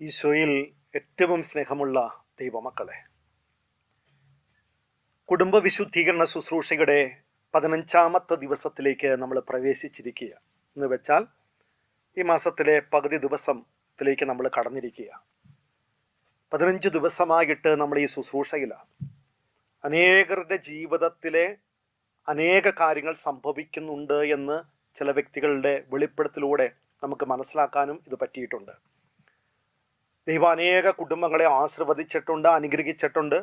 ഈശോയിൽ ഏറ്റവും സ്നേഹമുള്ള ദൈവമക്കളെ കുടുംബ വിശുദ്ധീകരണ ശുശ്രൂഷയുടെ പതിനഞ്ചാമത്തെ ദിവസത്തിലേക്ക് നമ്മൾ പ്രവേശിച്ചിരിക്കുക എന്ന് വെച്ചാൽ ഈ മാസത്തിലെ പകുതി ദിവസത്തിലേക്ക് നമ്മൾ കടന്നിരിക്കുക പതിനഞ്ച് ദിവസമായിട്ട് നമ്മൾ ഈ ശുശ്രൂഷയിലാണ്. അനേകരുടെ ജീവിതത്തിലെ അനേക കാര്യങ്ങൾ സംഭവിക്കുന്നുണ്ട് എന്ന് ചില വ്യക്തികളുടെ വെളിപ്പെടുത്തലൂടെ നമുക്ക് മനസ്സിലാക്കാനും ഇത് പറ്റിയിട്ടുണ്ട്. ദൈവം അനേക കുടുംബങ്ങളെ ആശീർവദിച്ചിട്ടുണ്ട് അനുഗ്രഹിച്ചിട്ടുണ്ട്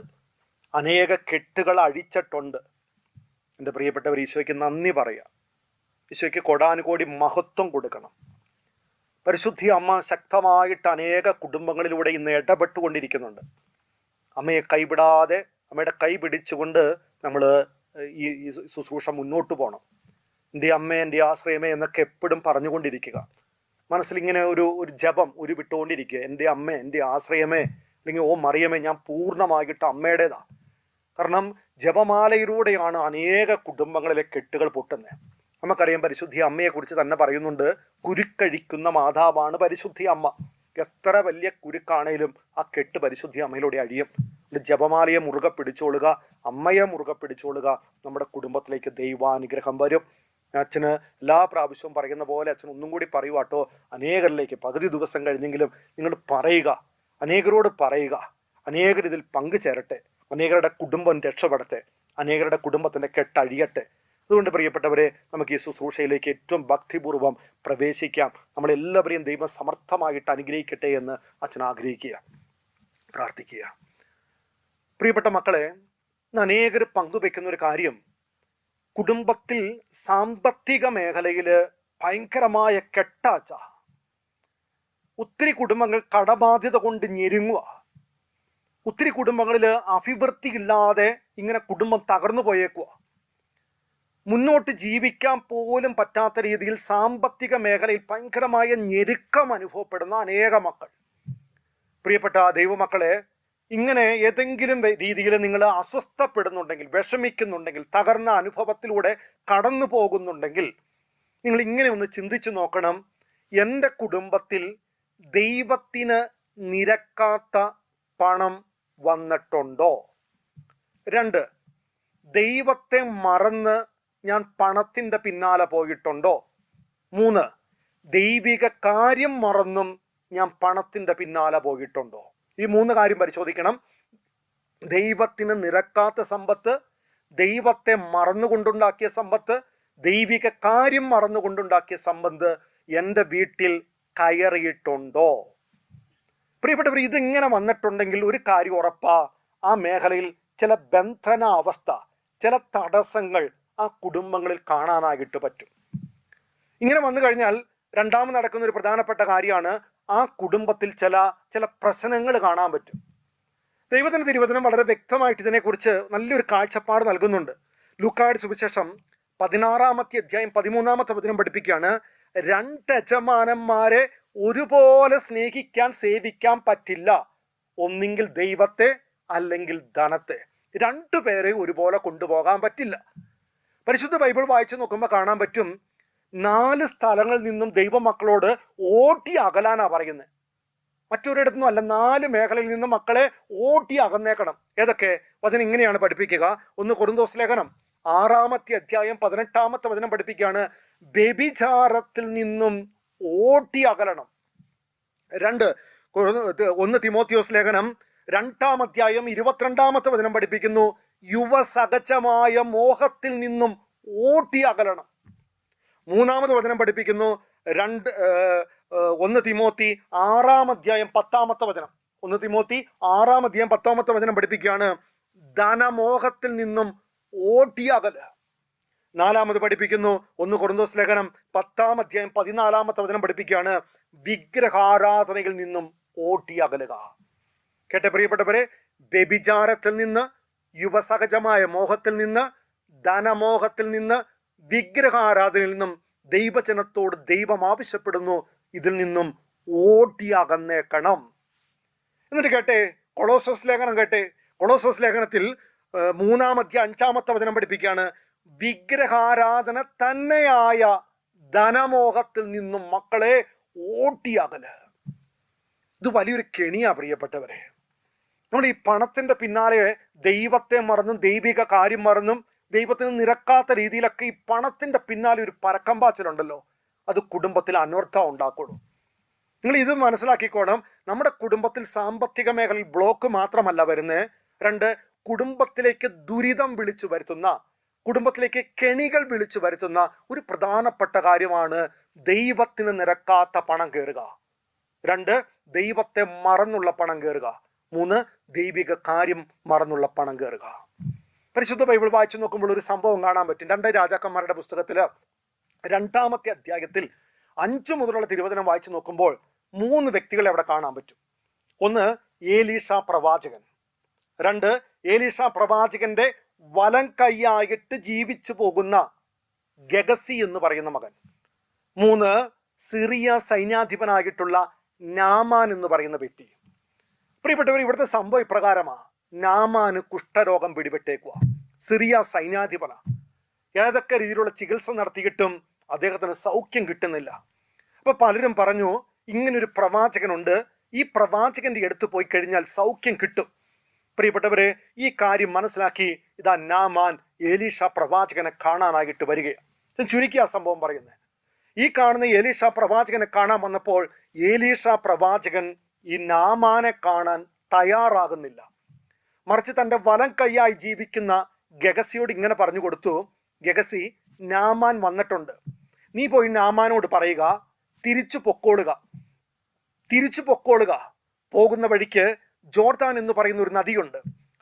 അനേക കെട്ടുകൾ അഴിച്ചിട്ടുണ്ട്. എന്റെ പ്രിയപ്പെട്ടവർ ഈശോയ്ക്ക് നന്ദി പറയുക ഈശോയ്ക്ക് കൊടാനുകോടി മഹത്വം കൊടുക്കണം. പരിശുദ്ധി അമ്മ ശക്തമായിട്ട് അനേക കുടുംബങ്ങളിലൂടെ ഇന്ന് ഇടപെട്ടുകൊണ്ടിരിക്കുന്നുണ്ട്. അമ്മയെ കൈവിടാതെ അമ്മയുടെ കൈ പിടിച്ചുകൊണ്ട് നമ്മൾ ഈ ശുശ്രൂഷ മുന്നോട്ട് പോകണം എന്റെ അമ്മ എന്റെ ആശ്രയമേ എന്നൊക്കെ എപ്പോഴും പറഞ്ഞുകൊണ്ടിരിക്കുക. മനസ്സിലിങ്ങനെ ഒരു ഒരു ജപം ഒരു വിട്ടുകൊണ്ടിരിക്കുക എന്റെ അമ്മ എന്റെ ആശ്രയമേ അല്ലെങ്കിൽ ഓ മറിയമേ ഞാൻ പൂർണമായിട്ട് അമ്മയുടേതാ. കാരണം ജപമാലയിലൂടെയാണ് അനേക കുടുംബങ്ങളിലെ കെട്ടുകൾ പൊട്ടുന്നത് നമുക്കറിയാം പരിശുദ്ധി അമ്മയെക്കുറിച്ച് തന്നെ പറയുന്നുണ്ട് കുരുക്കഴിക്കുന്ന മാതാവാണ് പരിശുദ്ധി അമ്മ. എത്ര വലിയ കുരുക്കാണേലും ആ കെട്ട് പരിശുദ്ധി അമ്മയിലൂടെ അഴിയും. ജപമാലയെ മുറുകെ പിടിച്ചോളുക അമ്മയെ മുറുകെ പിടിച്ചോളുക നമ്മുടെ കുടുംബത്തിലേക്ക് ദൈവാനുഗ്രഹം വരും. അച്ഛന് എല്ലാ പ്രാവശ്യവും പറയുന്ന പോലെ അച്ഛൻ ഒന്നും കൂടി പറയുവാട്ടോ അനേകരിലേക്ക് പകുതി ദിവസം കഴിഞ്ഞെങ്കിലും നിങ്ങൾ പറയുക അനേകരോട് പറയുക അനേകർ ഇതിൽ പങ്കുചേരട്ടെ അനേകരുടെ കുടുംബം രക്ഷപ്പെടട്ടെ അനേകരുടെ കുടുംബത്തിന്റെ കെട്ടഴിയട്ടെ. അതുകൊണ്ട് പ്രിയപ്പെട്ടവരെ നമുക്ക് ഈ ശുശ്രൂഷയിലേക്ക് ഏറ്റവും ഭക്തിപൂർവം പ്രവേശിക്കാം. നമ്മളെല്ലാവരെയും ദൈവം സമർത്ഥമായിട്ട് അനുഗ്രഹിക്കട്ടെ എന്ന് അച്ഛൻ ആഗ്രഹിക്കുക പ്രാർത്ഥിക്കുക. പ്രിയപ്പെട്ട മക്കളെ അനേകർ പങ്കുവെക്കുന്ന ഒരു കാര്യം. കുടുംബത്തിൽ സാമ്പത്തിക മേഖലയിൽ ഭയങ്കരമായ കെട്ടാച്ച. ഒത്തിരി കുടുംബങ്ങൾ കടബാധ്യത കൊണ്ട് ഞെരുങ്ങുക ഒത്തിരി കുടുംബങ്ങളിൽ അഭിവൃദ്ധി ഇല്ലാതെ ഇങ്ങനെ കുടുംബം തകർന്നു പോയേക്കുക മുന്നോട്ട് ജീവിക്കാൻ പോലും പറ്റാത്ത രീതിയിൽ സാമ്പത്തിക മേഖലയിൽ ഭയങ്കരമായ ഞെരുക്കം അനുഭവപ്പെടുന്ന അനേക മക്കൾ. പ്രിയപ്പെട്ട ദൈവമക്കളെ ഇങ്ങനെ ഏതെങ്കിലും രീതിയിൽ നിങ്ങൾ അസ്വസ്ഥപ്പെടുന്നുണ്ടെങ്കിൽ വിഷമിക്കുന്നുണ്ടെങ്കിൽ തകർന്ന അനുഭവത്തിലൂടെ കടന്നു പോകുന്നുണ്ടെങ്കിൽ നിങ്ങൾ ഇങ്ങനെ ഒന്ന് ചിന്തിച്ചു നോക്കണം. എന്റെ കുടുംബത്തിൽ ദൈവത്തിന് നിരക്കാത്ത പണം വന്നിട്ടുണ്ടോ? രണ്ട് ദൈവത്തെ മറന്ന് ഞാൻ പണത്തിന്റെ പിന്നാലെ പോയിട്ടുണ്ടോ? മൂന്ന് ദൈവിക കാര്യം മറന്നും ഞാൻ പണത്തിന്റെ പിന്നാലെ പോയിട്ടുണ്ടോ? ഈ മൂന്ന് കാര്യം പരിശോധിക്കണം. ദൈവത്തിന് നിരക്കാത്ത സമ്പത്ത് ദൈവത്തെ മറന്നുകൊണ്ടുണ്ടാക്കിയ സമ്പത്ത് ദൈവിക കാര്യം മറന്നുകൊണ്ടുണ്ടാക്കിയ സമ്പത്ത് എന്റെ വീട്ടിൽ കയറിയിട്ടുണ്ടോ? പ്രിയപ്പെട്ടവർ ഇതിങ്ങനെ വന്നിട്ടുണ്ടെങ്കിൽ ഒരു കാര്യം ഉറപ്പാ. ആ മേഖലയിൽ ചില ബന്ധന അവസ്ഥ ചില തടസ്സങ്ങൾ ആ കുടുംബങ്ങളിൽ കാണാനായിട്ട് പറ്റും. ഇങ്ങനെ വന്നു കഴിഞ്ഞാൽ രണ്ടാമത് നടക്കുന്ന ഒരു പ്രധാനപ്പെട്ട കാര്യമാണ് ആ കുടുംബത്തിൽ ചില ചില പ്രശ്നങ്ങൾ കാണാൻ പറ്റും. ദൈവത്തിന്റെ തിരുവചനം വളരെ വ്യക്തമായിട്ട് ഇതിനെക്കുറിച്ച് നല്ലൊരു കാഴ്ചപ്പാട് നൽകുന്നുണ്ട്. ലൂക്കായുടെ സുവിശേഷം പതിനാറാമത്തെ അധ്യായം പതിമൂന്നാമത്തെ വചനം പഠിപ്പിക്കുകയാണ് രണ്ട് യജമാനന്മാരെ ഒരുപോലെ സ്നേഹിക്കാൻ സേവിക്കാൻ പറ്റില്ല. ഒന്നെങ്കിൽ ദൈവത്തെ അല്ലെങ്കിൽ ധനത്തെ. രണ്ടു പേരെ ഒരുപോലെ കൊണ്ടുപോകാൻ പറ്റില്ല. പരിശുദ്ധ ബൈബിൾ വായിച്ചു നോക്കുമ്പോൾ കാണാൻ പറ്റും നാല് സ്ഥലങ്ങളിൽ നിന്നും ദൈവമക്കളോട് ഓട്ടി അകലാനാ പറയുന്നത് മറ്റൊരിടത്തുനിന്നും അല്ല നാല് മേഖലയിൽ നിന്നും മക്കളെ ഓട്ടി അകന്നേക്കണം. ഏതൊക്കെ? വചനം ഇങ്ങനെയാണ് പഠിപ്പിക്കുക. ഒന്ന് കുറുന്തോസ് ലേഖനം. ആറാമത്തെ അധ്യായം പതിനെട്ടാമത്തെ വചനം പഠിപ്പിക്കുകയാണ്. വ്യഭിചാരത്തിൽ നിന്നും ഓട്ടി അകലണം. രണ്ട് ഒന്ന് തിമോത്തിയോസ് ലേഖനം. രണ്ടാം അധ്യായം ഇരുപത്തിരണ്ടാമത്തെ വചനം പഠിപ്പിക്കുന്നു. യുവസഹജമായ മോഹത്തിൽ നിന്നും ഓട്ടി അകലണം. മൂന്നാമത് വചനം പഠിപ്പിക്കുന്നു. രണ്ട് ഒന്ന് തിമോത്തി ആറാം അധ്യായം പത്താമത്തെ വചനം. ഒന്ന് തിമോത്തി ആറാം അധ്യായം പത്താമത്തെ വചനം പഠിപ്പിക്കുകയാണ്. ധനമോഹത്തിൽ നിന്നും ഓട്ടി നാലാമത് പഠിപ്പിക്കുന്നു. ഒന്ന് കൊറിന്തോസ് ലേഖനം പത്താം അധ്യായം പതിനാലാമത്തെ വചനം പഠിപ്പിക്കുകയാണ്. വിഗ്രഹാരാധനയിൽ നിന്നും ഓട്ടി അകലുക. കേട്ടെ പ്രിയപ്പെട്ടവരെ വ്യഭിചാരത്തിൽ നിന്ന് യുവസഹജമായ മോഹത്തിൽ നിന്ന് ധനമോഹത്തിൽ നിന്ന് വിഗ്രഹാരാധനയിൽ നിന്നും ദൈവജനത്തോട് ദൈവം ആവശ്യപ്പെടുന്നു ഇതിൽ നിന്നും ഓടിയകന്നേക്കണം. എന്നിട്ട് കേട്ടെ കൊളോസോസ് ലേഖനം കേട്ടെ. കൊളോസോസ് ലേഖനത്തിൽ മൂന്നാമത്തെ അഞ്ചാമത്തെ വചനം പഠിപ്പിക്കുകയാണ്. വിഗ്രഹാരാധന തന്നെയായ ധനമോഹത്തിൽ നിന്നും മക്കളെ ഓട്ടിയകൽ. ഇത് വലിയൊരു കെണിയാ പ്രിയപ്പെട്ടവരെ. നമ്മൾ ഈ പണത്തിന്റെ പിന്നാലെ ദൈവത്തെ മറന്നും ദൈവിക കാര്യം മറന്നും ദൈവത്തിന് നിരക്കാത്ത രീതിയിലൊക്കെ ഈ പണത്തിന്റെ പിന്നാലെ ഒരു പരക്കം പാച്ചിലുണ്ടല്ലോ. അത് കുടുംബത്തിൽ അനർത്ഥം ഉണ്ടാക്കുള്ളൂ. നിങ്ങൾ ഇത് മനസ്സിലാക്കിക്കോണം. നമ്മുടെ കുടുംബത്തിൽ സാമ്പത്തിക മേഖലയിൽ ബ്ലോക്ക് മാത്രമല്ല വരുന്നത് രണ്ട് കുടുംബത്തിലേക്ക് ദുരിതം വിളിച്ചു വരുത്തുന്ന കുടുംബത്തിലേക്ക് കെണികൾ വിളിച്ചു വരുത്തുന്ന ഒരു പ്രധാനപ്പെട്ട കാര്യമാണ് ദൈവത്തിന് നിരക്കാത്ത പണം കയറുക. രണ്ട് ദൈവത്തെ മറന്നുള്ള പണം കയറുക. മൂന്ന് ദൈവിക കാര്യം മറന്നുള്ള പണം കയറുക. പരിശുദ്ധ ബൈബിൾ വായിച്ചു നോക്കുമ്പോൾ ഒരു സംഭവം കാണാൻ പറ്റും. രണ്ട് രാജാക്കന്മാരുടെ പുസ്തകത്തിൽ രണ്ടാമത്തെ അധ്യായത്തിൽ അഞ്ചു മുതലുള്ള തിരുവചനം വായിച്ചു നോക്കുമ്പോൾ മൂന്ന് വ്യക്തികളെ അവിടെ കാണാൻ പറ്റും. ഒന്ന് ഏലീഷ പ്രവാചകൻ. രണ്ട് ഏലീഷ പ്രവാചകന്റെ വലം കൈയായിട്ട് ജീവിച്ചു പോകുന്ന ഗഗസി എന്ന് പറയുന്ന മകൻ. മൂന്ന് സിറിയ സൈന്യാധിപനായിട്ടുള്ള നാമാൻ എന്ന് പറയുന്ന വ്യക്തി. പ്രിയപ്പെട്ടവർ ഇവിടുത്തെ സംഭവം ഇപ്രകാരമാ. നാമാന് കുഷ്ഠരോഗം പിടിപെട്ടേക്കുക സിറിയ സൈന്യാധിപന. ഏതൊക്കെ രീതിയിലുള്ള ചികിത്സ നടത്തിയിട്ടും അദ്ദേഹത്തിന് സൗഖ്യം കിട്ടുന്നില്ല. അപ്പോൾ പലരും പറഞ്ഞു ഇങ്ങനൊരു പ്രവാചകനുണ്ട്. ഈ പ്രവാചകന്റെ അടുത്ത് പോയി കഴിഞ്ഞാൽ സൗഖ്യം കിട്ടും. പ്രിയപ്പെട്ടവരെ ഈ കാര്യം മനസ്സിലാക്കി ഇതാ നാമാൻ ഏലീഷ പ്രവാചകനെ കാണാനായിട്ട് വരികയാണ് ഞാൻ ചുരുക്കി ആ സംഭവം പറയുന്നത് ഈ കാണുന്ന ഏലീഷ പ്രവാചകനെ കാണാൻ വന്നപ്പോൾ ഏലീഷ പ്രവാചകൻ ഈ നാമാനെ കാണാൻ തയ്യാറാകുന്നില്ല. മറിച്ച് തന്റെ വലം കൈയായി ജീവിക്കുന്ന ഗഗസിയോട് ഇങ്ങനെ പറഞ്ഞു കൊടുത്തു ഗഗസി നാമാൻ വന്നിട്ടുണ്ട്. നീ പോയി നാമാനോട് പറയുക തിരിച്ചു പൊക്കോളുക. തിരിച്ചു പൊക്കോളുക. പോകുന്ന വഴിക്ക് ജോർദാൻ എന്ന് പറയുന്ന ഒരു നദിയുണ്ട്.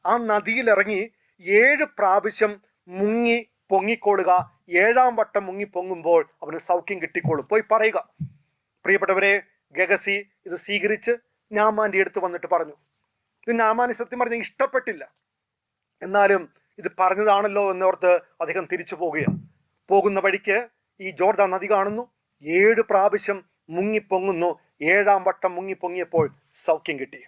ആ നദിയിലിറങ്ങി ഏഴ് പ്രാവശ്യം മുങ്ങി പൊങ്ങിക്കോളുക. ഏഴാം വട്ടം മുങ്ങി പൊങ്ങുമ്പോൾ അവന് സൗഖ്യം കിട്ടിക്കോളും. പോയി പറയുക. പ്രിയപ്പെട്ടവരെ ഗഗസി ഇത് സ്വീകരിച്ച് നാമാന്റെ അടുത്ത് വന്നിട്ട് പറഞ്ഞു. ഇത് നാമാന് സത്യം പറഞ്ഞ ഇഷ്ടപ്പെട്ടില്ല. എന്നാലും ഇത് പറഞ്ഞതാണല്ലോ എന്നോർത്ത് അദ്ദേഹം തിരിച്ചു പോകുകയാണ്. പോകുന്ന വഴിക്ക് ഈ ജോർദാൻ നദി കാണുന്നു. ഏഴ് പ്രാവശ്യം മുങ്ങിപ്പൊങ്ങുന്നു. ഏഴാം വട്ടം മുങ്ങിപ്പൊങ്ങിയപ്പോൾ സൗഖ്യം കിട്ടി.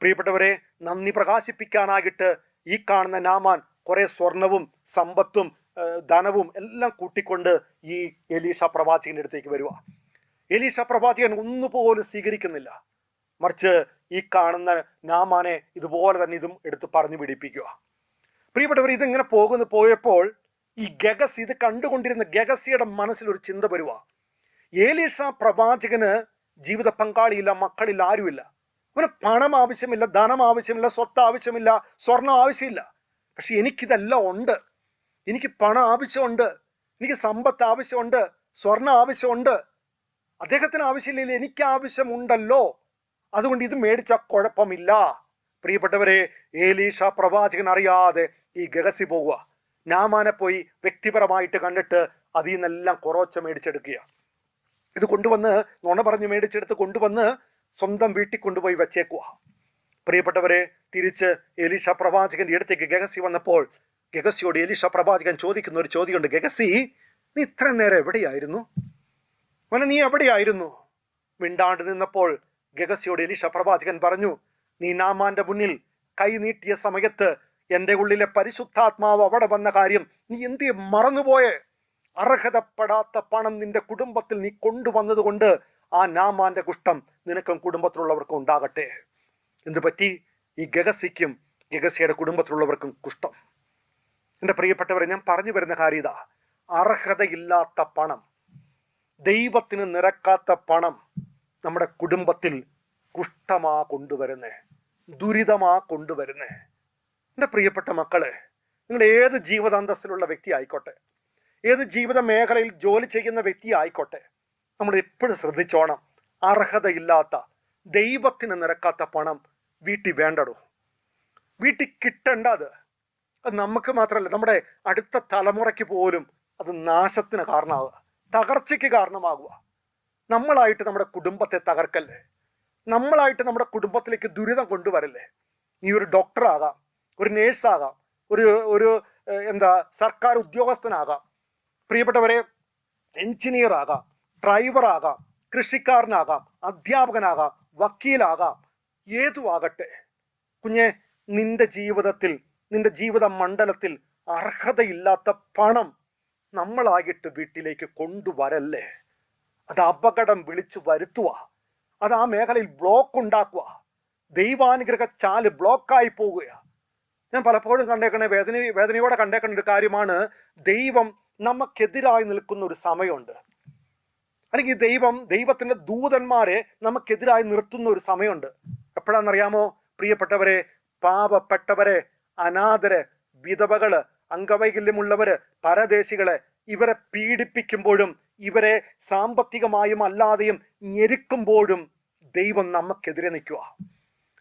പ്രിയപ്പെട്ടവരെ നന്ദി പ്രകാശിപ്പിക്കാനാകിട്ട് ഈ കാണുന്ന നാമാൻ കുറെ സ്വർണവും സമ്പത്തും ധനവും എല്ലാം കൂട്ടിക്കൊണ്ട് ഈ എലീഷ പ്രവാചകന്റെ അടുത്തേക്ക് വരിക എലീഷ പ്രവാചകൻ ഒന്നുപോലും സ്വീകരിക്കുന്നില്ല. മറിച്ച് ഈ കാണുന്ന നാമാനെ ഇതുപോലെ തന്നെ ഇതും എടുത്ത് പറഞ്ഞു പിടിപ്പിക്കുക. പ്രിയപ്പെട്ടവർ ഇതിങ്ങനെ പോകുന്നു പോയപ്പോൾ ഈ ഗഗസ് ഇത് കണ്ടുകൊണ്ടിരുന്ന ഗഗസിയുടെ മനസ്സിൽ ഒരു ചിന്ത വരുക ഏലീഷ പ്രവാചകന് ജീവിത പങ്കാളിയില്ല മക്കളിൽ ആരുമില്ല. അവന് പണം ആവശ്യമില്ല ധനം ആവശ്യമില്ല സ്വത്ത് ആവശ്യമില്ല സ്വർണം ആവശ്യമില്ല. പക്ഷെ എനിക്കിതെല്ലാം ഉണ്ട്. എനിക്ക് പണം ആവശ്യമുണ്ട്. എനിക്ക് സമ്പത്ത് ആവശ്യമുണ്ട്. സ്വർണം ആവശ്യമുണ്ട്. അദ്ദേഹത്തിന് ആവശ്യമില്ലെങ്കിൽ എനിക്ക് ആവശ്യമുണ്ടല്ലോ. അതുകൊണ്ട് ഇത് മേടിച്ച കുഴപ്പമില്ല. പ്രിയപ്പെട്ടവരെ ഏലീഷ പ്രവാചകൻ അറിയാതെ ഈ ഗഹസി പോവുക. നാമാനെ പോയി വ്യക്തിപരമായിട്ട് കണ്ടിട്ട് അതിൽ നിന്നെല്ലാം കുറച്ച് മേടിച്ചെടുക്കുക. ഇത് കൊണ്ടുവന്ന് നുണ പറഞ്ഞ് മേടിച്ചെടുത്ത് കൊണ്ടുവന്ന് സ്വന്തം വീട്ടിൽ കൊണ്ടുപോയി വെച്ചേക്കുക. പ്രിയപ്പെട്ടവരെ തിരിച്ച് എലീഷ പ്രവാചകന്റെ അടുത്തേക്ക് ഗഗസി വന്നപ്പോൾ ഗഗസിയോട് എലീഷ പ്രവാചകൻ ചോദിക്കുന്ന ഒരു ചോദ്യമുണ്ട്. ഗഗസി നീ ഇത്ര നേരം എവിടെയായിരുന്നു? മോനെ നീ എവിടെയായിരുന്നു? മിണ്ടാണ്ട് നിന്നപ്പോൾ ഗഗസിയോട് എലിഷ പ്രവാചകൻ പറഞ്ഞു നീ നാമാന്റെ മുന്നിൽ കൈ നീട്ടിയ സമയത്ത് എന്റെ ഉള്ളിലെ പരിശുദ്ധാത്മാവ് അവിടെ വന്ന കാര്യം നീ എന്തിയെ മറന്നുപോയേ. അർഹതപ്പെടാത്ത പണം നിന്റെ കുടുംബത്തിൽ നീ കൊണ്ടുവന്നതുകൊണ്ട് ആ നാമാന്റെ കുഷ്ഠം നിനക്കും കുടുംബത്തിലുള്ളവർക്കും ഉണ്ടാകട്ടെ. എന്തു പറ്റി? ഈ ഗഗസിക്കും ഗഗസിയുടെ കുടുംബത്തിലുള്ളവർക്കും കുഷ്ഠം. എന്റെ പ്രിയപ്പെട്ടവരെ ഞാൻ പറഞ്ഞു വരുന്ന കാര്യം അർഹതയില്ലാത്ത പണം ദൈവത്തിന് നിരക്കാത്ത പണം നമ്മുടെ കുടുംബത്തിൽ കുഷ്ഠമാ കൊണ്ടുവരുന്നേ ദുരിതമാ കൊണ്ടുവരുന്നേ. എന്റെ പ്രിയപ്പെട്ട മക്കളെ നിങ്ങൾ ഏത് ജീവിതാന്തസ്സിലുള്ള വ്യക്തി ആയിക്കോട്ടെ ഏത് ജീവിത മേഖലയിൽ ജോലി ചെയ്യുന്ന വ്യക്തി ആയിക്കോട്ടെ നമ്മൾ എപ്പോഴും ശ്രദ്ധിച്ചോണം അർഹതയില്ലാത്ത ദൈവത്തിന് നിരക്കാത്ത പണം വീട്ടിൽ വേണ്ടടോ? വീട്ടിൽ കിട്ടേണ്ട അത്. അത് നമുക്ക് മാത്രമല്ല നമ്മുടെ അടുത്ത തലമുറയ്ക്ക് പോലും അത് നാശത്തിന് കാരണമാവുക തകർച്ചയ്ക്ക് കാരണമാകുക നമ്മളായിട്ട് നമ്മുടെ കുടുംബത്തെ തകർക്കല്ലേ? നമ്മളായിട്ട് നമ്മുടെ കുടുംബത്തിലേക്ക് ദുരിതം കൊണ്ടുവരല്ലേ? നീ ഒരു ഡോക്ടറാകാം ഒരു നേഴ്സാകാം ഒരു ഒരു എന്താ സർക്കാർ ഉദ്യോഗസ്ഥനാകാം പ്രിയപ്പെട്ടവരെ എഞ്ചിനീയർ ആകാം ഡ്രൈവർ ആകാം കൃഷിക്കാരനാകാം അധ്യാപകനാകാം വക്കീലാകാം ഏതു ആകട്ടെ കുഞ്ഞെ നിന്റെ ജീവിതത്തിൽ നിന്റെ ജീവിത മണ്ഡലത്തിൽ അർഹതയില്ലാത്ത പണം നമ്മളായിട്ട് വീട്ടിലേക്ക് കൊണ്ടുവരല്ലേ? അത് അപകടം വിളിച്ചു വരുത്തുക. അത് ആ മേഖലയിൽ ബ്ലോക്ക് ഉണ്ടാക്കുക. ദൈവാനുഗ്രഹ ചാൽ ബ്ലോക്കായി പോവുക ഞാൻ പലപ്പോഴും കണ്ടേക്കണ വേദന വേദനയോടെ കണ്ടേക്കുന്ന ഒരു കാര്യമാണ് ദൈവം നമുക്കെതിരായി നിൽക്കുന്ന ഒരു സമയമുണ്ട്. അല്ലെങ്കിൽ ദൈവം ദൈവത്തിന്റെ ദൂതന്മാരെ നമുക്കെതിരായി നിർത്തുന്ന ഒരു സമയമുണ്ട്. എപ്പോഴാണെന്നറിയാമോ? പ്രിയപ്പെട്ടവരെ പാവപ്പെട്ടവരെ അനാഥരെ വിധവകൾ അംഗവൈകല്യമുള്ളവര് പരദേശികളെ ഇവരെ പീഡിപ്പിക്കുമ്പോഴും ഇവരെ സാമ്പത്തികമായും അല്ലാതെയും ഞെരുക്കുമ്പോഴും ദൈവം നമുക്കെതിരെ നിൽക്കുക.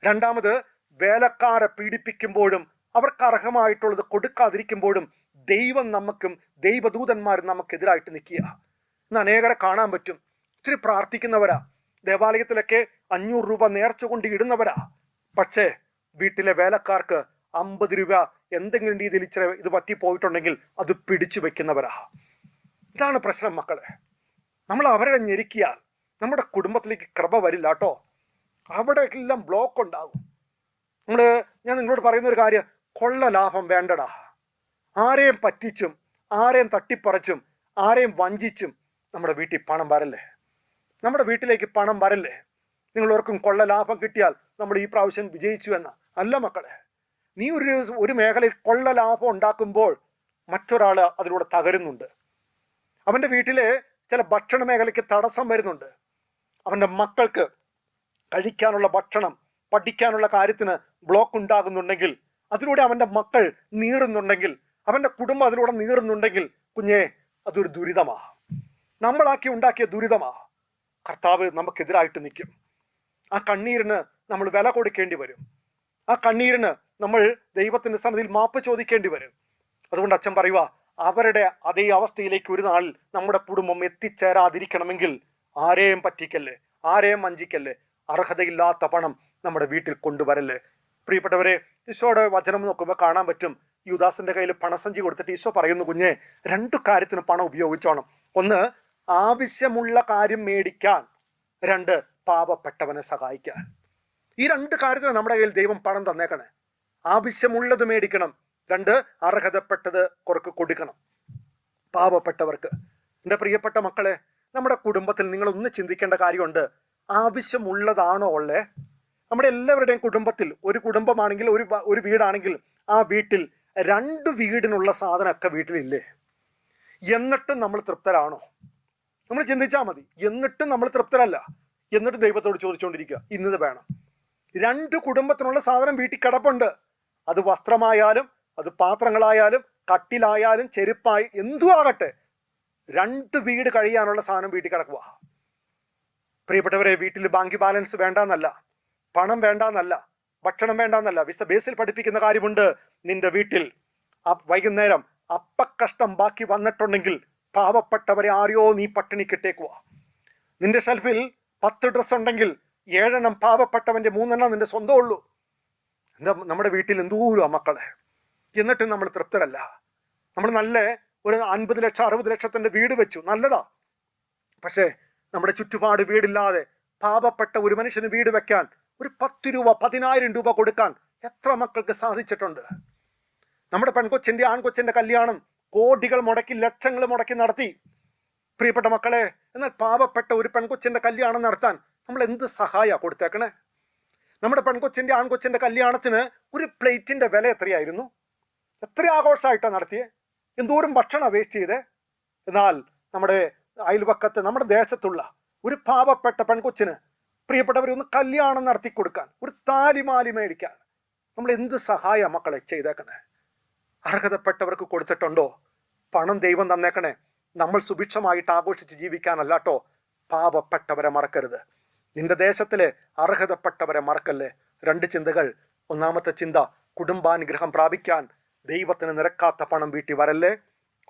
രണ്ടാമത് വേലക്കാരെ പീഡിപ്പിക്കുമ്പോഴും അവർക്ക് അർഹമായിട്ടുള്ളത് കൊടുക്കാതിരിക്കുമ്പോഴും ദൈവം നമുക്കും ദൈവദൂതന്മാരും നമുക്കെതിരായിട്ട് നിൽക്കുക. ഇന്ന് അനേകരെ കാണാൻ പറ്റും. ഇത്തിരി പ്രാർത്ഥിക്കുന്നവരാ. ദേവാലയത്തിലൊക്കെ അഞ്ഞൂറ് രൂപ നേർച്ച കൊണ്ട് ഇടുന്നവരാ. പക്ഷേ വീട്ടിലെ വേലക്കാർക്ക് അമ്പത് രൂപ എന്തെങ്കിലും രീതിയിൽ ഇച്ചിരി ഇത് പറ്റിപ്പോയിട്ടുണ്ടെങ്കിൽ അത് പിടിച്ചു വെക്കുന്നവരാ. ഇതാണ് പ്രശ്നം മക്കളെ. നമ്മൾ അവരെ ഞെരുക്കിയാൽ നമ്മുടെ കുടുംബത്തിലേക്ക് കൃപ വരില്ല കേട്ടോ. അവിടെയെല്ലാം ബ്ലോക്ക് ഉണ്ടാകും. നമ്മൾ ഞാൻ നിങ്ങളോട് പറയുന്ന ഒരു കാര്യം കൊള്ള ലാഭം വേണ്ടടാ. ആരെയും പറ്റിച്ചും ആരെയും തട്ടിപ്പറച്ചും ആരെയും വഞ്ചിച്ചും നമ്മുടെ വീട്ടിൽ പണം വരല്ലേ? നമ്മുടെ വീട്ടിലേക്ക് പണം വരല്ലേ? നിങ്ങളോർക്കും കൊള്ള ലാഭം കിട്ടിയാൽ നമ്മൾ ഈ പ്രാവശ്യം വിജയിച്ചു എന്ന. അല്ല മക്കളെ. നീ ഒരു ഒരു മേഖലയിൽ കൊള്ള ലാഭം ഉണ്ടാക്കുമ്പോൾ മറ്റൊരാൾ അതിലൂടെ തകരുന്നുണ്ട്. അവന്റെ വീട്ടിലെ ചില ഭക്ഷണ മേഖലയ്ക്ക് തടസ്സം വരുന്നുണ്ട്. അവന്റെ മക്കൾക്ക് കഴിക്കാനുള്ള ഭക്ഷണം പഠിക്കാനുള്ള കാര്യത്തിന് ബ്ലോക്ക് ഉണ്ടാകുന്നുണ്ടെങ്കിൽ അതിലൂടെ അവന്റെ മക്കൾ നീറുന്നുണ്ടെങ്കിൽ അവന്റെ കുടുംബം അതിലൂടെ നീറുന്നുണ്ടെങ്കിൽ കുഞ്ഞേ അതൊരു ദുരിതമാ നമ്മളാക്കി ഉണ്ടാക്കിയ ദുരിതമാ കർത്താവ് നമുക്കെതിരായിട്ട് നിൽക്കും. ആ കണ്ണീരിന് നമ്മൾ വില കൊടുക്കേണ്ടി വരും. ആ കണ്ണീരിന് നമ്മൾ ദൈവത്തിന്റെ സന്നിധിയിൽ മാപ്പ് ചോദിക്കേണ്ടി വരും. അതുകൊണ്ട് അച്ഛൻ പറയുക അവരുടെ അതേ അവസ്ഥയിലേക്ക് ഒരു നാൾ നമ്മുടെ കുടുംബം എത്തിച്ചേരാതിരിക്കണമെങ്കിൽ ആരെയും പറ്റിക്കല്ലേ ആരെയും വഞ്ചിക്കല്ലേ അർഹതയില്ലാത്ത പണം നമ്മുടെ വീട്ടിൽ കൊണ്ടുവരല്ലേ. പ്രിയപ്പെട്ടവരെ ഈശോയുടെ വചനം നോക്കുമ്പോൾ കാണാൻ പറ്റും. യുദാസിന്റെ കയ്യിൽ പണസഞ്ചി കൊടുത്തിട്ട് ഈശോ പറയുന്നു കുഞ്ഞെ രണ്ടു കാര്യത്തിന് പണം ഉപയോഗിച്ചോണം. ഒന്ന് ആവശ്യമുള്ള കാര്യം മേടിക്കാൻ. രണ്ട് പാവപ്പെട്ടവനെ സഹായിക്കാൻ. ഈ രണ്ട് കാര്യത്തിന് നമ്മുടെ കയ്യിൽ ദൈവം പണം തന്നേക്കണേ. ആവശ്യമുള്ളത് മേടിക്കണം. രണ്ട് അർഹതപ്പെട്ടത് കുറക്ക് കൊടുക്കണം. പാവപ്പെട്ടവർക്ക്. എന്റെ പ്രിയപ്പെട്ട മക്കളെ നമ്മുടെ കുടുംബത്തിൽ നിങ്ങൾ ഒന്ന് ചിന്തിക്കേണ്ട കാര്യമുണ്ട്. ആവശ്യമുള്ളതാണോ ഉള്ളേ? നമ്മുടെ എല്ലാവരുടെയും കുടുംബത്തിൽ ഒരു കുടുംബമാണെങ്കിൽ ഒരു ഒരു വീടാണെങ്കിൽ ആ വീട്ടിൽ രണ്ട് വീടിനുള്ള സാധനമൊക്കെ വീട്ടിലില്ലേ? എന്നിട്ടും നമ്മൾ തൃപ്തരാണോ? നമ്മൾ ചിന്തിച്ചാൽ മതി. എന്നിട്ടും നമ്മൾ തൃപ്തരല്ല. എന്നിട്ട് ദൈവത്തോട് ചോദിച്ചുകൊണ്ടിരിക്കുക ഇന്നത് വേണം. രണ്ട് കുടുംബത്തിനുള്ള സാധനം വീട്ടിൽ കിടപ്പുണ്ട്. അത് വസ്ത്രമായാലും അത് പാത്രങ്ങളായാലും കട്ടിലായാലും ചെരുപ്പായി എന്തു ആകട്ടെ രണ്ട് വീട് കഴിയാനുള്ള സാധനം വീട്ടിൽ കിടക്കുക. പ്രിയപ്പെട്ടവരെ വീട്ടിൽ ബാങ്ക് ബാലൻസ് വേണ്ടാന്നല്ല പണം വേണ്ടാന്നല്ല ഭക്ഷണം വേണ്ടാന്നല്ല വിശുദ്ധ ബേസിൽ പഠിപ്പിക്കുന്ന കാര്യമുണ്ട് നിന്റെ വീട്ടിൽ. ആ വൈകുന്നേരം അപ്പക്കഷ്ടം ബാക്കി വന്നിട്ടുണ്ടെങ്കിൽ പാവപ്പെട്ടവരെ ആരെയോ നീ പട്ടിണി പട്ടിണിക്കിട്ടേക്കുക നിന്റെ ഷെൽഫിൽ പത്ത് ഡ്രസ്സ് ഉണ്ടെങ്കിൽ ഏഴെണ്ണം പാവപ്പെട്ടവന്റെ മൂന്നെണ്ണം നിന്റെ സ്വന്തം ഉള്ളൂ. എന്താ നമ്മുടെ വീട്ടിൽ എന്തോരം മക്കളെ? എന്നിട്ടും നമ്മൾ തൃപ്തരല്ല. നമ്മൾ നല്ല ഒരു അൻപത് ലക്ഷം അറുപത് ലക്ഷത്തിന്റെ വീട് വെച്ചു. നല്ലതാ. പക്ഷേ നമ്മുടെ ചുറ്റുപാട് വീടില്ലാതെ പാപപ്പെട്ട ഒരു മനുഷ്യന് വീട് വെക്കാൻ ഒരു പത്ത് രൂപ പതിനായിരം രൂപ കൊടുക്കാൻ എത്ര മക്കൾക്ക് സാധിച്ചിട്ടുണ്ട്? നമ്മുടെ പെൺകൊച്ചിന്റെ ആൺകൊച്ചിന്റെ കല്യാണം കോടികൾ മുടക്കി ലക്ഷങ്ങൾ മുടക്കി നടത്തി. പ്രിയപ്പെട്ട മക്കളെ എന്നാൽ പാവപ്പെട്ട ഒരു പെൺകൊച്ചിന്റെ കല്യാണം നടത്താൻ നമ്മൾ എന്ത് സഹായമാണ് കൊടുത്തേക്കണേ? നമ്മുടെ പെൺകൊച്ചിന്റെ ആൺകൊച്ചിന്റെ കല്യാണത്തിന് ഒരു പ്ലേറ്റിന്റെ വില എത്രയായിരുന്നു? എത്ര ആഘോഷമായിട്ടാണ് നടത്തിയേ? എന്തോരം ഭക്ഷണം വേസ്റ്റ് ചെയ്തേ? എന്നാൽ നമ്മുടെ അയൽവക്കത്ത് നമ്മുടെ ദേശത്തുള്ള ഒരു പാവപ്പെട്ട പെൺകൊച്ചിന് പ്രിയപ്പെട്ടവരെ ഒന്ന് കല്യാണം നടത്തി കൊടുക്കാൻ ഒരു താലിമാലി മേടിക്കാൻ നമ്മൾ എന്ത് സഹായം മക്കളെ ചെയ്തേക്കണേ? അർഹതപ്പെട്ടവർക്ക് കൊടുത്തിട്ടുണ്ടോ? പണം ദൈവം തന്നേക്കണേ. നമ്മൾ സുഭിക്ഷമായിട്ട് ആഘോഷിച്ച് ജീവിക്കാനല്ലാട്ടോ പാവപ്പെട്ടവരെ മറക്കരുത്. നിന്റെ ദേശത്തിലെ അർഹതപ്പെട്ടവരെ മറക്കല്ലേ? രണ്ട് ചിന്തകൾ. ഒന്നാമത്തെ ചിന്ത കുടുംബാനുഗ്രഹം പ്രാപിക്കാൻ ദൈവത്തിന് നിരക്കാത്ത പണം വീട്ടിൽ വരല്ലേ?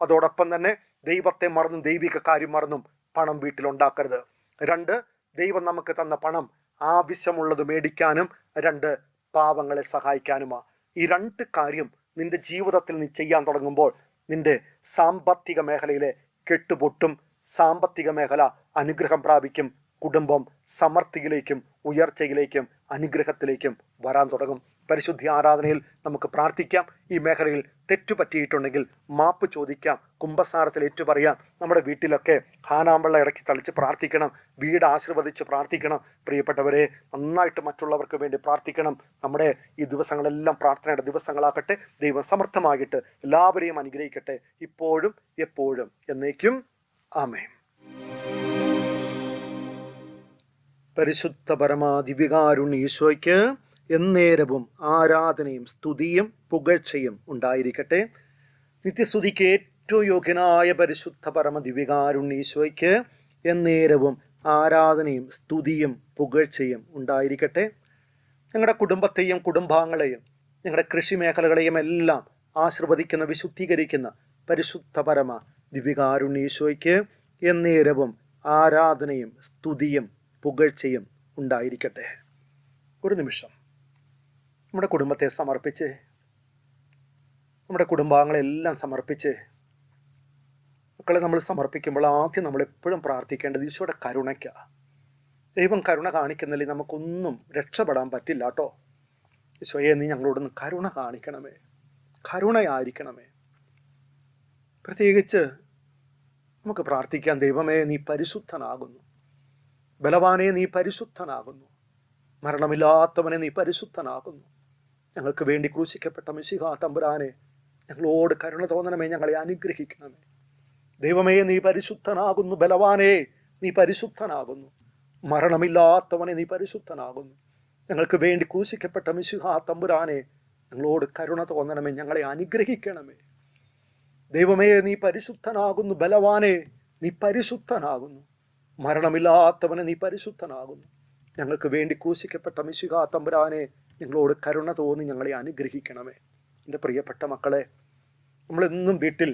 അതോടൊപ്പം തന്നെ ദൈവത്തെ മറന്നും ദൈവിക കാര്യം മറന്നും പണം വീട്ടിലുണ്ടാക്കരുത് രണ്ട് ദൈവം നമുക്ക് തന്ന പണം ആവശ്യമുള്ളത് മേടിക്കാനും രണ്ട് പാവങ്ങളെ സഹായിക്കാനുമാ. ഈ രണ്ട് കാര്യം നിന്റെ ജീവിതത്തിൽ നീ ചെയ്യാൻ തുടങ്ങുമ്പോൾ നിന്റെ സാമ്പത്തിക മേഖലയിലെ കെട്ടുപൊട്ടും സാമ്പത്തിക മേഖല അനുഗ്രഹം പ്രാപിക്കും. കുടുംബം സമൃദ്ധിയിലേക്കും ഉയർച്ചയിലേക്കും അനുഗ്രഹത്തിലേക്കും വരാൻ തുടങ്ങും. പരിശുദ്ധി ആരാധനയിൽ നമുക്ക് പ്രാർത്ഥിക്കാം. ഈ മേഖലയിൽ തെറ്റുപറ്റിയിട്ടുണ്ടെങ്കിൽ മാപ്പ് ചോദിക്കാം. കുംഭസാരത്തിൽ ഏറ്റുപറയാം. നമ്മുടെ വീട്ടിലൊക്കെ ഹാനാമ്പള്ള ഇടയ്ക്ക് തളിച്ച് പ്രാർത്ഥിക്കണം. വീട് ആശീർവദിച്ച് പ്രാർത്ഥിക്കണം. പ്രിയപ്പെട്ടവരെ നന്നായിട്ട് മറ്റുള്ളവർക്ക് വേണ്ടി പ്രാർത്ഥിക്കണം. നമ്മുടെ ഈ ദിവസങ്ങളെല്ലാം പ്രാർത്ഥനയുടെ ദിവസങ്ങളാകട്ടെ ദൈവം സമർത്ഥമായിട്ട് എല്ലാവരെയും അനുഗ്രഹിക്കട്ടെ. ഇപ്പോഴും എപ്പോഴും എന്നേക്കും. ആമേൻ. പരിശുദ്ധ പരമാദിവികാരുണ്യീശോയ്ക്ക് എന്നേരവും ആരാധനയും സ്തുതിയും പുകഴ്ചയും ഉണ്ടായിരിക്കട്ടെ. നിത്യസ്തുതിക്ക് ഏറ്റവും യോഗ്യനായ പരിശുദ്ധ പരമദിവികാരുണ്യീശോയ്ക്ക് എന്നേരവും ആരാധനയും സ്തുതിയും പുകഴ്ചയും ഉണ്ടായിരിക്കട്ടെ. ഞങ്ങളുടെ കുടുംബത്തെയും കുടുംബാംഗങ്ങളെയും ഞങ്ങളുടെ കൃഷി മേഖലകളെയും എല്ലാം ആശീർവദിക്കുന്ന വിശുദ്ധീകരിക്കുന്ന പരിശുദ്ധ പരമ ദിവികാരുണ്യീശോയ്ക്ക് എന്നേരവും ആരാധനയും സ്തുതിയും പുകഴ്ചയും ഉണ്ടായിരിക്കട്ടെ. ഒരു നിമിഷം. നമ്മുടെ കുടുംബത്തെ സമർപ്പിച്ച് നമ്മുടെ കുടുംബാംഗങ്ങളെല്ലാം സമർപ്പിച്ച് മക്കളെ നമ്മൾ സമർപ്പിക്കുമ്പോൾ ആദ്യം നമ്മൾ എപ്പോഴും പ്രാർത്ഥിക്കേണ്ടത് ഈശോയുടെ കരുണയ്ക്ക. ദൈവം കരുണ കാണിക്കുന്നില്ലെങ്കിൽ നമുക്കൊന്നും രക്ഷപ്പെടാൻ പറ്റില്ല കേട്ടോ. ഈശോയെ നീ ഞങ്ങളോടൊന്ന് കരുണ കാണിക്കണമേ. കരുണയായിരിക്കണമേ. പ്രത്യേകിച്ച് നമുക്ക് പ്രാർത്ഥിക്കാൻ ദൈവമേ നീ പരിശുദ്ധനാകുന്നു. ബലവാനെ നീ പരിശുദ്ധനാകുന്നു. മരണമില്ലാത്തവനെ നീ പരിശുദ്ധനാകുന്നു. ഞങ്ങൾക്ക് വേണ്ടി ക്രൂശിക്കപ്പെട്ട മിശിഹ തമ്പുരാനെ ഞങ്ങളോട് കരുണ തോന്നണമേ ഞങ്ങളെ അനുഗ്രഹിക്കണമേ. ദൈവമേ നീ പരിശുദ്ധനാകുന്നു ബലവാനെ നീ പരിശുദ്ധനാകുന്നു. മരണമില്ലാത്തവനെ നീ പരിശുദ്ധനാകുന്നു. ഞങ്ങൾക്ക് വേണ്ടി ക്രൂശിക്കപ്പെട്ട മിശിഹ തമ്പുരാനെ ഞങ്ങളോട് കരുണ തോന്നണമേ ഞങ്ങളെ അനുഗ്രഹിക്കണമേ. ദൈവമേ നീ പരിശുദ്ധനാകുന്നു ബലവാനെ നീ പരിശുദ്ധനാകുന്നു. മരണമില്ലാത്തവനെ നീ പരിശുദ്ധനാകുന്നു. ഞങ്ങൾക്ക് വേണ്ടി ക്രൂശിക്കപ്പെട്ട മിശിക തമ്പുരാനെ ഞങ്ങളോട് കരുണ തോന്നി ഞങ്ങളെ അനുഗ്രഹിക്കണമേ. എന്റെ പ്രിയപ്പെട്ട മക്കളെ നമ്മളെന്നും വീട്ടിൽ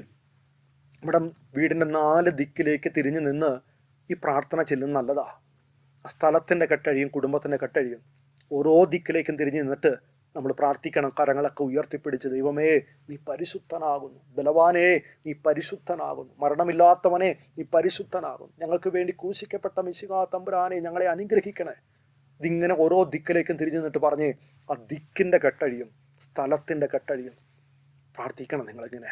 നമ്മുടെ വീടിന്റെ നാല് ദിക്കിലേക്ക് തിരിഞ്ഞു നിന്ന് ഈ പ്രാർത്ഥന ചെല്ലുന്ന നല്ലതാ. ആ സ്ഥലത്തിന്റെ കെട്ടഴിയും കുടുംബത്തിന്റെ കെട്ടഴിയും ഓരോ ദിക്കിലേക്കും തിരിഞ്ഞു നിന്നിട്ട് നമ്മൾ പ്രാർത്ഥിക്കണം. കരങ്ങളൊക്കെ ഉയർത്തിപ്പിടിച്ച് ദൈവമേ നീ പരിശുദ്ധനാകുന്നു. ബലവാനേ നീ പരിശുദ്ധനാകുന്നു. മരണമില്ലാത്തവനെ നീ പരിശുദ്ധനാകുന്നു. ഞങ്ങൾക്ക് വേണ്ടി ക്രൂശിക്കപ്പെട്ട മിശികാ തമ്പുരാനെ ഞങ്ങളെ അനുഗ്രഹിക്കണേ ഇതിങ്ങനെ ഓരോ ദിക്കിലേക്കും തിരിഞ്ഞു നിന്നിട്ട് പറഞ്ഞ് ആ ദിക്കിന്റെ കെട്ടഴിയും സ്ഥലത്തിന്റെ കെട്ടഴിയും പ്രാർത്ഥിക്കണം നിങ്ങളിങ്ങനെ.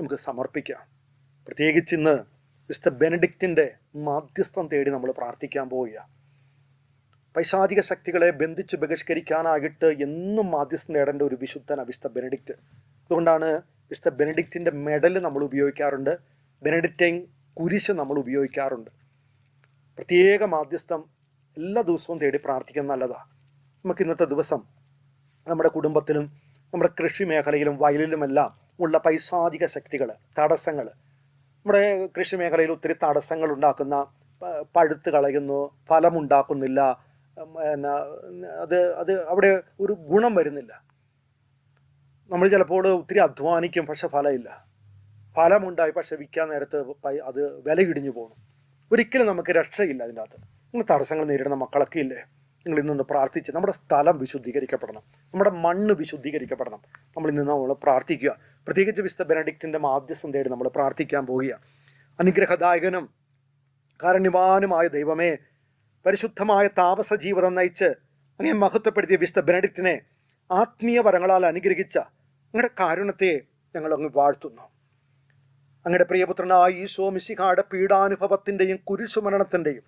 നമുക്ക് സമർപ്പിക്കാം. പ്രത്യേകിച്ച് ഇന്ന് മിസ്റ്റർ ബെനഡിക്റ്റിന്റെ മാധ്യസ്ഥം തേടി നമ്മൾ പ്രാർത്ഥിക്കാൻ പോവുക പൈശാചിക ശക്തികളെ ബന്ധിച്ച് ബഹിഷ്കരിക്കാനായിട്ട് എന്നും മാധ്യസ്ഥം നേടേണ്ട ഒരു വിശുദ്ധൻ വിശുദ്ധ ബെനഡിക്റ്റ്. അതുകൊണ്ടാണ് വിശുദ്ധ ബെനഡിക്റ്റിന്റെ മെഡൽ നമ്മൾ ഉപയോഗിക്കാറുണ്ട്. ബെനഡിക്റ്റൈൻ കുരിശ് നമ്മൾ ഉപയോഗിക്കാറുണ്ട്. പ്രത്യേക മാധ്യസ്ഥം എല്ലാ ദിവസവും തേടി പ്രാർത്ഥിക്കുന്ന നല്ലതാണ് നമുക്ക് ഇന്നത്തെ ദിവസം നമ്മുടെ കുടുംബത്തിലും നമ്മുടെ കൃഷി മേഖലയിലും വയലിലുമെല്ലാം ഉള്ള പൈശാചിക ശക്തികൾ തടസ്സങ്ങൾ നമ്മുടെ കൃഷി മേഖലയിൽ ഒത്തിരി തടസ്സങ്ങൾ ഉണ്ടാക്കുന്ന പഴുത്ത് കളയുന്നു ഫലമുണ്ടാക്കുന്നില്ല പിന്നെ അത് അത് അവിടെ ഒരു ഗുണം വരുന്നില്ല. നമ്മൾ ചിലപ്പോൾ ഒത്തിരി അധ്വാനിക്കും പക്ഷെ ഫലമില്ല. ഫലമുണ്ടായി പക്ഷെ വിൽക്കാൻ നേരത്ത് അത് വില ഇടിഞ്ഞു പോകണം ഒരിക്കലും നമുക്ക് രക്ഷയില്ല അതിന്റെ അകത്ത് നിങ്ങൾ തടസ്സങ്ങൾ നേരിടുന്ന മക്കളൊക്കെ ഇല്ലേ? നിങ്ങൾ ഇന്നൊന്ന് പ്രാർത്ഥിച്ച് നമ്മുടെ സ്ഥലം വിശുദ്ധീകരിക്കപ്പെടണം. നമ്മുടെ മണ്ണ് വിശുദ്ധീകരിക്കപ്പെടണം. നമ്മൾ ഇന്ന് നമ്മൾ പ്രാർത്ഥിക്കുക. പ്രത്യേകിച്ച് വിശുദ്ധ ബെനഡിക്റ്റിന്റെ മാധ്യസ്ഥം തേടി നമ്മൾ പ്രാർത്ഥിക്കാൻ പോവുക അനുഗ്രഹദായകനും കാരണ്യവാനുമായ ദൈവമേ പരിശുദ്ധമായ താപസ ജീവിതം നയിച്ച് അങ്ങനെ മഹത്വപ്പെടുത്തിയ വിശുദ്ധ ബെനഡിക്റ്റിനെ ആത്മീയ വരങ്ങളാൽ അനുഗ്രഹിച്ച അങ്ങയുടെ കാരുണ്യത്തെ ഞങ്ങൾ അങ്ങ് വാഴ്ത്തുന്നു. അങ്ങയുടെ പ്രിയപുത്രനായ ഈശോ മിശിഹായുടെ പീഡാനുഭവത്തിന്റെയും കുരിശുമരണത്തിന്റെയും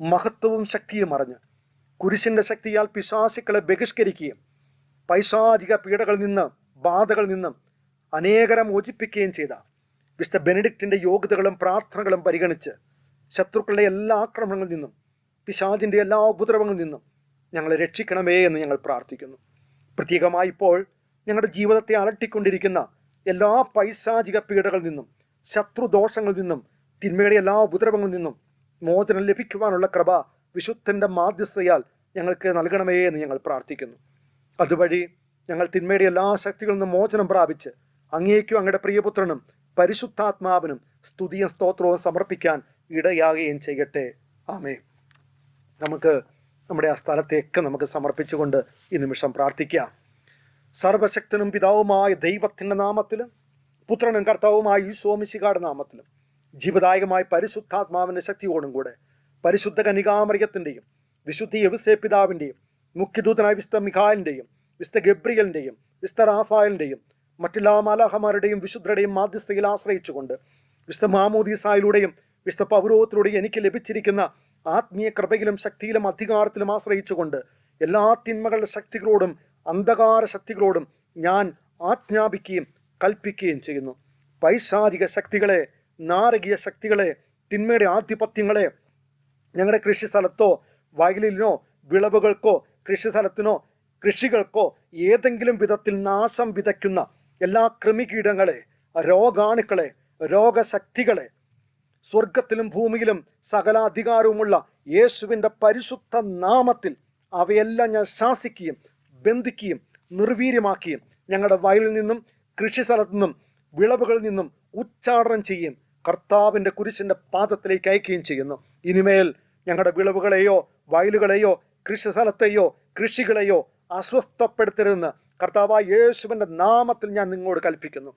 മഹത്വവും ശക്തിയും അറിഞ്ഞ് കുരിശിന്റെ ശക്തിയാൽ പിശാസുക്കളെ ബഹിഷ്കരിക്കുകയും പൈശാധിക പീഡകളിൽ നിന്ന് ബാധകളിൽ നിന്നും അനേകരം മോചിപ്പിക്കുകയും ചെയ്ത വിശുദ്ധ ബെനഡിക്റ്റിന്റെ യോഗ്യതകളും പ്രാർത്ഥനകളും പരിഗണിച്ച് ശത്രുക്കളുടെ എല്ലാ ആക്രമണങ്ങളിൽ നിന്നും പിശാചിന്റെ എല്ലാ ഉപദ്രവങ്ങളിൽ നിന്നും ഞങ്ങളെ രക്ഷിക്കണമേ എന്ന് ഞങ്ങൾ പ്രാർത്ഥിക്കുന്നു. പ്രത്യേകമായി ഇപ്പോൾ ഞങ്ങളുടെ ജീവിതത്തെ അലട്ടിക്കൊണ്ടിരിക്കുന്ന എല്ലാ പൈശാചിക പീഡകളിൽ നിന്നും ശത്രുദോഷങ്ങളിൽ നിന്നും തിന്മയുടെ എല്ലാ ഉപദ്രവങ്ങളിൽ നിന്നും മോചനം ലഭിക്കുവാനുള്ള കൃപ വിശുദ്ധന്റെ മാധ്യസ്ഥയാൽ ഞങ്ങൾക്ക് നൽകണമേ എന്ന് ഞങ്ങൾ പ്രാർത്ഥിക്കുന്നു. അതുവഴി ഞങ്ങൾ തിന്മയുടെ എല്ലാ ശക്തികളിൽ നിന്നും മോചനം പ്രാപിച്ച് അങ്ങേക്കും അങ്ങയുടെ പ്രിയപുത്രനും പരിശുദ്ധാത്മാവിനും സ്തുതിയും സ്തോത്രവും സമർപ്പിക്കാൻ ഇടയാകുകയും ചെയ്യട്ടെ. ആമേ നമുക്ക് നമ്മുടെ ആ സ്ഥലത്തേക്ക് നമുക്ക് സമർപ്പിച്ചുകൊണ്ട് ഈ നിമിഷം പ്രാർത്ഥിക്കാം. സർവശക്തനും പിതാവുമായ ദൈവത്തിന്റെ നാമത്തിലും പുത്രനും കർത്താവുമായ ഈ സോമിശികാട് നാമത്തിലും ജീവദായകമായ പരിശുദ്ധാത്മാവിന്റെ ശക്തിയോടും കൂടെ പരിശുദ്ധ കനികാമറിയത്തിന്റെയും വിശുദ്ധ യവിസേ പിതാവിന്റെയും മുഖ്യദൂതനായ വിശുദ്ധ മിഖാലിന്റെയും വിശുദ്ധ ഗബ്രിയലിന്റെയും വിശുദ്ധ റാഫായലിന്റെയും മറ്റെല്ലാ മാലാഹമാരുടെയും വിശുദ്ധരുടെയും മാധ്യസ്ഥയിൽ ആശ്രയിച്ചുകൊണ്ട് വിശുദ്ധ മാമോദീസായിലൂടെയും വിശുദ്ധ പൗരോഹത്തിലൂടെയും എനിക്ക് ലഭിച്ചിരിക്കുന്ന ആത്മീയ കൃപയിലും ശക്തിയിലും അധികാരത്തിലും ആശ്രയിച്ചുകൊണ്ട് എല്ലാ തിന്മകളുടെ ശക്തികളോടും അന്ധകാര ശക്തികളോടും ഞാൻ ആജ്ഞാപിക്കുകയും കൽപ്പിക്കുകയും ചെയ്യുന്നു. പൈശാചിക ശക്തികളെ നാരകീയ ശക്തികളെ തിന്മയുടെ ആധിപത്യങ്ങളെ ഞങ്ങളുടെ കൃഷി സ്ഥലത്തോ വയലിനോ വിളവുകൾക്കോ കൃഷി സ്ഥലത്തിനോ കൃഷികൾക്കോ ഏതെങ്കിലും വിധത്തിൽ നാശം വിതയ്ക്കുന്ന എല്ലാ കൃമികീടങ്ങളെ രോഗാണുക്കളെ രോഗശക്തികളെ സ്വർഗത്തിലും ഭൂമിയിലും സകലാധികാരവുമുള്ള യേശുവിന്റെ പരിശുദ്ധ നാമത്തിൽ അവയെല്ലാം ഞാൻ ശാസിക്കുകയും ബന്ധിക്കുകയും നിർവീര്യമാക്കുകയും ഞങ്ങളുടെ വയലിൽ നിന്നും കൃഷി സ്ഥലത്തു നിന്നും വിളവുകളിൽ നിന്നും ഉച്ചാടനം ചെയ്യുകയും കർത്താവിന്റെ കുരിശിന്റെ പാദത്തിലേക്ക് അയക്കുകയും ചെയ്യുന്നു. ഇനിമേൽ ഞങ്ങളുടെ വിളവുകളെയോ വയലുകളെയോ കൃഷി സ്ഥലത്തെയോ കൃഷികളെയോ അസ്വസ്ഥപ്പെടുത്തരുതെന്ന് കർത്താവായ യേശുവിന്റെ നാമത്തിൽ ഞാൻ നിങ്ങളോട് കൽപ്പിക്കുന്നു.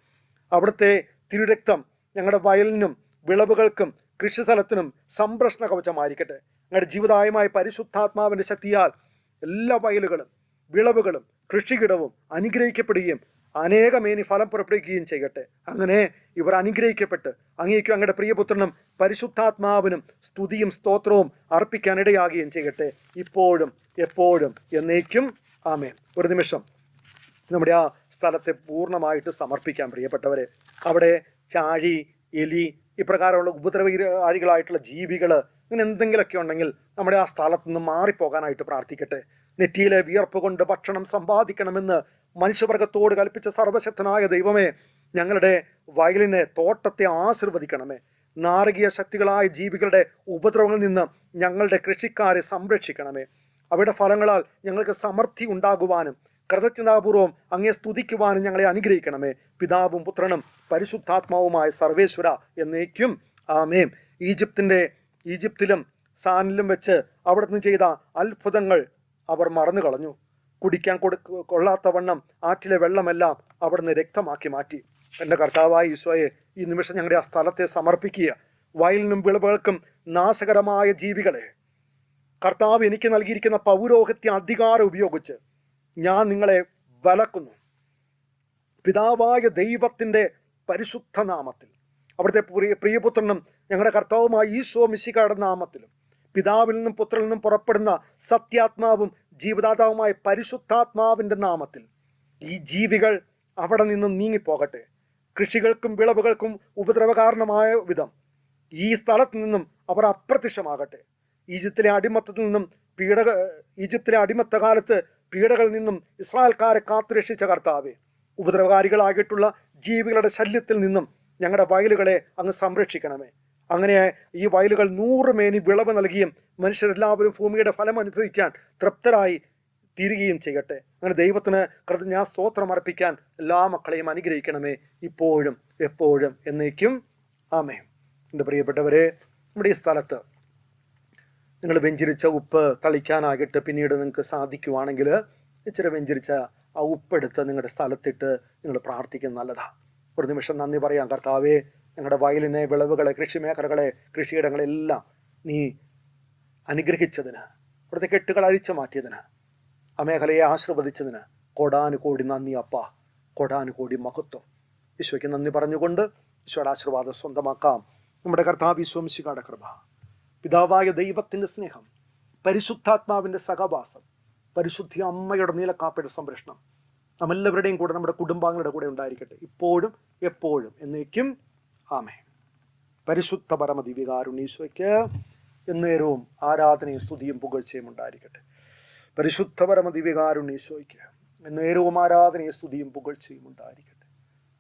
അവിടുത്തെ തിരുരക്തം ഞങ്ങളുടെ വയലിനും വിളവുകൾക്കും കൃഷി സ്ഥലത്തിനും സംരക്ഷണ കവചമായിരിക്കട്ടെ. നിങ്ങളുടെ ജീവിതായമായ പരിശുദ്ധാത്മാവിന്റെ ശക്തിയാൽ എല്ലാ വയലുകളും വിളവുകളും കൃഷിയിടവും അനുഗ്രഹിക്കപ്പെടുകയും അനേകമേനി ഫലം പുറപ്പെടുവിക്കുകയും ചെയ്യട്ടെ. അങ്ങനെ ഇവർ അനുഗ്രഹിക്കപ്പെട്ട് അങ്ങേക്കും അങ്ങയുടെ പ്രിയപുത്രനും പരിശുദ്ധാത്മാവിനും സ്തുതിയും സ്തോത്രവും അർപ്പിക്കാനിടയാകുകയും ചെയ്യട്ടെ. ഇപ്പോഴും എപ്പോഴും എന്നേക്കും. ആമേ ഒരു നിമിഷം നമ്മുടെ ആ സ്ഥലത്തെ പൂർണമായിട്ട് സമർപ്പിക്കാൻ പ്രിയപ്പെട്ടവരെ. അവിടെ ചാഴി എലി ഇപ്രകാരമുള്ള ഉപദ്രവകാരികളായിട്ടുള്ള ജീവികൾ ഇങ്ങനെ എന്തെങ്കിലുമൊക്കെ ഉണ്ടെങ്കിൽ നമ്മുടെ ആ സ്ഥലത്ത് നിന്ന് മാറിപ്പോകാനായിട്ട് പ്രാർത്ഥിക്കട്ടെ. നെറ്റിയിലെ വിയർപ്പ് കൊണ്ട് ഭക്ഷണം സമ്പാദിക്കണമെന്ന് മനുഷ്യവർഗത്തോട് കൽപ്പിച്ച സർവശക്തനായ ദൈവമേ ഞങ്ങളുടെ വയലിനെ തോട്ടത്തെ ആശീർവദിക്കണമേ. നാരകീയ ശക്തികളായ ജീവികളുടെ ഉപദ്രവങ്ങളിൽ നിന്ന് ഞങ്ങളുടെ കൃഷിക്കാരെ സംരക്ഷിക്കണമേ. അവയുടെ ഫലങ്ങളാൽ ഞങ്ങൾക്ക് സമൃദ്ധി ഉണ്ടാകുവാനും കൃതജ്ഞതാപൂർവം അങ്ങേ സ്തുതിക്കുവാനും ഞങ്ങളെ അനുഗ്രഹിക്കണമേ. പിതാവും പുത്രനും പരിശുദ്ധാത്മാവുമായ സർവേശ്വര എന്നേക്കും ആമേം ഈജിപ്തിന്റെ ഈജിപ്തിലും സാനിലും വെച്ച് അവിടുന്ന് ചെയ്ത അത്ഭുതങ്ങൾ അവർ മറന്നു കളഞ്ഞു. കുടിക്കാൻ കൊടു കൊള്ളാത്ത വണ്ണം ആറ്റിലെ വെള്ളമെല്ലാം അവിടുന്ന് രക്തമാക്കി മാറ്റി. എന്റെ കർത്താവായ ഈശോയെ ഈ നിമിഷം ഞങ്ങളുടെ ആ സ്ഥലത്തെ സമർപ്പിക്കുക. വയലിനും വിളവുകൾക്കും നാശകരമായ ജീവികളെ. കർത്താവ് എനിക്ക് നൽകിയിരിക്കുന്ന പൗരോഹിത്യ അധികാരം ഉപയോഗിച്ച് ഞാൻ നിങ്ങളെ വലക്കുന്നു. പിതാവായ ദൈവത്തിന്റെ പരിശുദ്ധ നാമത്തിൽ. അവിടുത്തെ പ്രിയ പ്രിയപുത്രനും ഞങ്ങളുടെ കർത്താവുമായ ഈശോ മിശികയുടെ നാമത്തിലും പിതാവിൽ നിന്നും പുത്രനിൽ നിന്നും പുറപ്പെടുന്ന സത്യാത്മാവും ജീവദാതാവുമായ പരിശുദ്ധാത്മാവിന്റെ നാമത്തിൽ ഈ ജീവികൾ അവിടെ നിന്നും നീങ്ങിപ്പോകട്ടെ. കൃഷികൾക്കും വിളവുകൾക്കും ഉപദ്രവകാരണമായ വിധം ഈ സ്ഥലത്ത് നിന്നും അവർ അപ്രത്യക്ഷമാകട്ടെ. ഈജിപ്തിലെ അടിമത്തത്തിൽ നിന്നും പീഡക ഈജിപ്തിലെ അടിമത്ത കാലത്ത് പീഡകളിൽ നിന്നും ഇസ്രായേൽക്കാരെ കാത്തുരക്ഷിച്ച കർത്താവെ ഉപദ്രവകാരികളായിട്ടുള്ള ജീവികളുടെ ശല്യത്തിൽ നിന്നും ഞങ്ങളുടെ വയലുകളെ അങ്ങ് സംരക്ഷിക്കണമേ. അങ്ങനെ ഈ വയലുകൾ നൂറ് മേനി വിളവ് നൽകിയും മനുഷ്യരെല്ലാവരും ഭൂമിയുടെ ഫലം അനുഭവിക്കാൻ തൃപ്തരായി തീരുകയും ചെയ്യട്ടെ. അങ്ങനെ ദൈവത്തിന് കൃതജ്ഞാ സ്തോത്രം അർപ്പിക്കാൻ എല്ലാ മക്കളെയും അനുഗ്രഹിക്കണമേ. ഇപ്പോഴും എപ്പോഴും എന്നേക്കും. ആമേ എന്റെ പ്രിയപ്പെട്ടവരെ നമ്മുടെ ഈ സ്ഥലത്ത് നിങ്ങൾ വെഞ്ചരിച്ച ഉപ്പ് തളിക്കാനാകട്ടെ പിന്നീട് നിങ്ങൾക്ക് സാധിക്കുവാണെങ്കിൽ ഇച്ചിരി വെഞ്ചരിച്ച ആ ഉപ്പെടുത്ത് നിങ്ങളുടെ സ്ഥലത്തിട്ട് നിങ്ങൾ പ്രാർത്ഥിക്കുന്നത് നല്ലതാണ് ഒരു നിമിഷം നന്ദി പറയാം കർത്താവേ ഞങ്ങളുടെ വയലിനെ വിളവുകളെ കൃഷിമേഖലകളെ കൃഷിയിടങ്ങളെല്ലാം നീ അനുഗ്രഹിച്ചതിന് അവിടുത്തെ കെട്ടുകൾ അഴിച്ചു മാറ്റിയതിന് ആ മേഖലയെ ആശീർവദിച്ചതിന് കോടാനുകോടി നന്ദി അപ്പ. കോടാനുകോടി മഹത്വം. ഈശോയ്ക്ക് നന്ദി പറഞ്ഞുകൊണ്ട് ഈശോയുടെ ആശീർവാദം സ്വന്തമാക്കാം. നമ്മുടെ കർത്താവ് ഈശോമിശികാടെ കൃപ. പിതാവായ ദൈവത്തിന്റെ സ്നേഹം പരിശുദ്ധാത്മാവിന്റെ സഹവാസം പരിശുദ്ധി അമ്മയുടെ നീലക്കാപ്പയുടെ സംരക്ഷണം നമ്മെല്ലാവരുടെയും കൂടെ നമ്മുടെ കുടുംബാംഗങ്ങളുടെ കൂടെ ഉണ്ടായിരിക്കട്ടെ. ഇപ്പോഴും എപ്പോഴും എന്നേക്കും ആമേ പരിശുദ്ധ പരമദിവികാരുണീശ്വയ്ക്ക് എന്നേരവും ആരാധനയും സ്തുതിയും പുകഴ്ചയും ഉണ്ടായിരിക്കട്ടെ. പരിശുദ്ധ പരമദിവികാരുണീശ്വയ്ക്ക് എന്നേരവും ആരാധനയും സ്തുതിയും പുകഴ്ചയും ഉണ്ടായിരിക്കട്ടെ.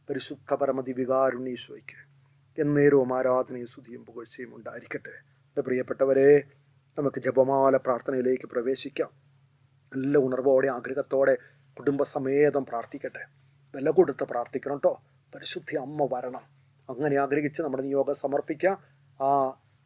പരിശുദ്ധ പരമദിവികാരുണീശ്വയ്ക്ക് എന്നേരവും ആരാധനയും സ്തുതിയും പുകഴ്ചയും ഉണ്ടായിരിക്കട്ടെ. എന്റെ പ്രിയപ്പെട്ടവരെ നമുക്ക് ജപമാല പ്രാർത്ഥനയിലേക്ക് പ്രവേശിക്കാം. നല്ല ഉണർവോടെ ആഗ്രഹത്തോടെ കുടുംബസമേതം പ്രാർത്ഥിക്കട്ടെ. വില കൊടുത്ത് പ്രാർത്ഥിക്കണം കേട്ടോ പരിശുദ്ധി അമ്മ വരണം. അങ്ങനെ ആഗ്രഹിച്ച് നമ്മുടെ നിയോഗം സമർപ്പിക്കാം. ആ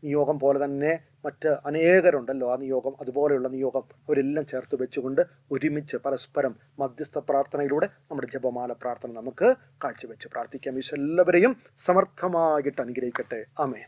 നിയോഗം പോലെ തന്നെ മറ്റ് അനേകരുണ്ടല്ലോ. ആ നിയോഗം അതുപോലെയുള്ള നിയോഗം അവരെല്ലാം ചേർത്ത് വെച്ചുകൊണ്ട് ഒരുമിച്ച് പരസ്പരം മധ്യസ്ഥ പ്രാർത്ഥനയിലൂടെ നമ്മുടെ ജപമാല പ്രാർത്ഥന നമുക്ക് കാഴ്ചവെച്ച് പ്രാർത്ഥിക്കാം. ഈശ്വരം എല്ലാവരെയും സമർത്ഥമായിട്ട് അനുഗ്രഹിക്കട്ടെ. ആമേ